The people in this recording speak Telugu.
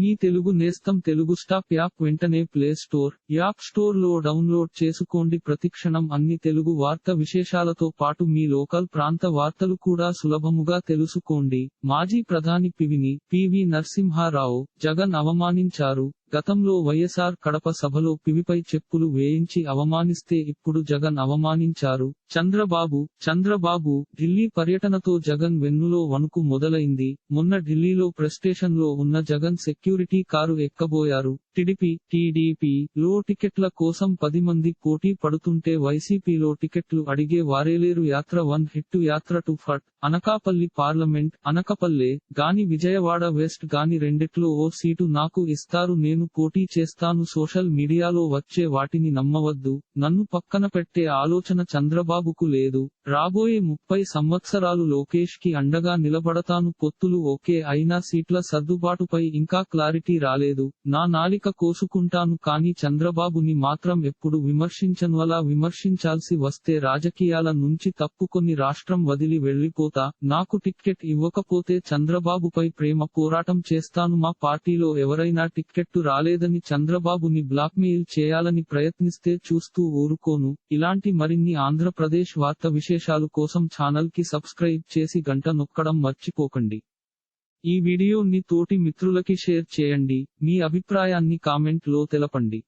మీ తెలుగు నేస్తం తెలుగు స్టాప్ యాప్ వెంటనే ప్లే స్టోర్ యాప్ స్టోర్లో డౌన్లోడ్ చేసుకోండి. ప్రతిక్షణం అన్ని తెలుగు వార్త విశేషాలతో పాటు మీ లోకల్ ప్రాంత వార్తలు కూడా సులభముగా తెలుసుకోండి. మాజీ ప్రధాని పివిని పివి నరసింహారావు జగన్ అవమానించారు. గతంలో వైఎస్ఆర్ కడప సభలో పివిపై చెప్పులు వేయించి అవమానిస్తే ఇప్పుడు జగన్ అవమానించారు. చంద్రబాబు చంద్రబాబు ఢిల్లీ పర్యటనతో జగన్ వెన్నులో వణుకు మొదలైంది. మొన్న ఢిల్లీలో ప్రెస్టేషన్లో ఉన్న జగన్ సెక్యూరిటీ కారు ఎక్కబోయారు. టిడిపి టీడీపీ లో టికెట్ల కోసం పది మంది పోటీ పడుతుంటే వైసీపీలో టికెట్లు అడిగే వారేలేరు యాత్ర వన్ హిట్ యాత్ర టు ఫట్. అనకాపల్లి పార్లమెంట్ అనకపల్లె గాని విజయవాడ వెస్ట్ గాని రెండిట్లో ఓ సీటు నాకు ఇస్తారు నేను పోటీ చేస్తాను. సోషల్ మీడియాలో వచ్చే వాటిని నమ్మవద్దు. నన్ను పక్కన పెట్టే ఆలోచన చంద్రబాబుకు లేదు. రాబోయే ముప్పై సంవత్సరాలు లోకేష్కి అండగా నిలబడతాను. పొత్తులు ఓకే అయినా సీట్ల సర్దుబాటుపై ఇంకా క్లారిటీ రాలేదు. నా నాలిక కోసుకుంటాను కానీ చంద్రబాబుని మాత్రం ఎప్పుడు విమర్శించనువలా విమర్శించాల్సి వస్తే రాజకీయాల నుంచి తప్పుకొని రాష్ట్రం వదిలి వెళ్ళిపోతా నాకు టిక్కెట్ ఇవ్వకపోతే చంద్రబాబుపై ప్రేమ పోరాటం చేస్తాను. మా పార్టీలో ఎవరైనా టిక్కెట్టు రాలేదని చంద్రబాబుని బ్లాక్మెయిల్ చేయాలని ప్రయత్నిస్తే చూస్తూ ఊరుకోను. ఇలాంటి మరిన్ని ఆంధ్రప్రదేశ్ వార్త విశేషాలు కోసం ఛానల్కి సబ్స్క్రైబ్ చేసి గంట నొక్కడం మర్చిపోకండి. ఈ వీడియోని తోటి మిత్రులకి షేర్ చేయండి. మీ అభిప్రాయాన్ని కామెంట్లో తెలపండి.